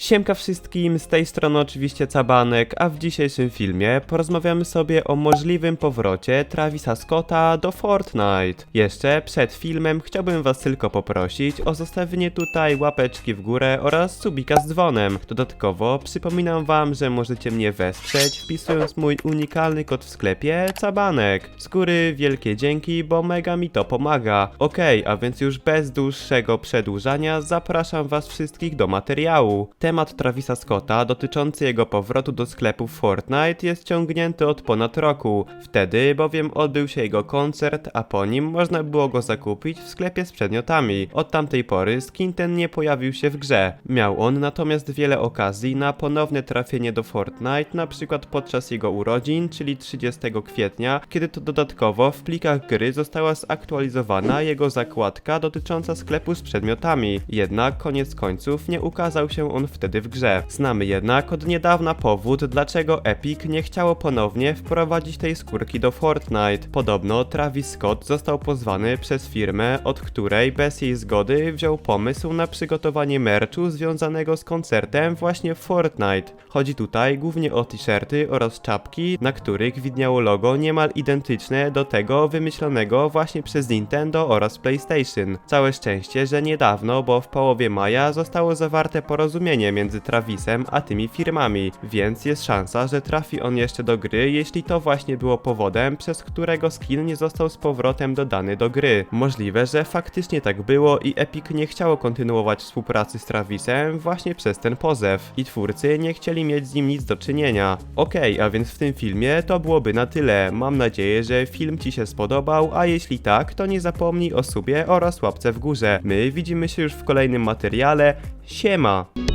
Siemka wszystkim, z tej strony oczywiście Cabanek, a w dzisiejszym filmie porozmawiamy sobie o możliwym powrocie Travisa Scotta do Fortnite. Jeszcze przed filmem chciałbym was tylko poprosić o zostawienie tutaj łapeczki w górę oraz subika z dzwonem. Dodatkowo przypominam wam, że możecie mnie wesprzeć wpisując mój unikalny kod w sklepie Cabanek. Z góry wielkie dzięki, bo mega mi to pomaga. Okej, a więc już bez dłuższego przedłużania zapraszam was wszystkich do materiału. Temat Travisa Scotta dotyczący jego powrotu do sklepu Fortnite jest ciągnięty od ponad roku. Wtedy bowiem odbył się jego koncert, a po nim można było go zakupić w sklepie z przedmiotami. Od tamtej pory skin ten nie pojawił się w grze. Miał on natomiast wiele okazji na ponowne trafienie do Fortnite, na przykład podczas jego urodzin, czyli 30 kwietnia, kiedy to dodatkowo w plikach gry została zaktualizowana jego zakładka dotycząca sklepu z przedmiotami. Jednak koniec końców nie ukazał się on wtedy w grze. Znamy jednak od niedawna powód, dlaczego Epic nie chciało ponownie wprowadzić tej skórki do Fortnite. Podobno Travis Scott został pozwany przez firmę, od której bez jej zgody wziął pomysł na przygotowanie merchu związanego z koncertem właśnie w Fortnite. Chodzi tutaj głównie o t-shirty oraz czapki, na których widniało logo niemal identyczne do tego wymyślonego właśnie przez Nintendo oraz PlayStation. Całe szczęście, że niedawno, bo w połowie maja zostało zawarte porozumienie między Travisem a tymi firmami, więc jest szansa, że trafi on jeszcze do gry, jeśli to właśnie było powodem, przez którego skin nie został z powrotem dodany do gry. Możliwe, że faktycznie tak było i Epic nie chciało kontynuować współpracy z Travisem właśnie przez ten pozew i twórcy nie chcieli mieć z nim nic do czynienia. Okej, a więc w tym filmie to byłoby na tyle. Mam nadzieję, że film Ci się spodobał, a jeśli tak, to nie zapomnij o subie oraz łapce w górze. My widzimy się już w kolejnym materiale. Siema!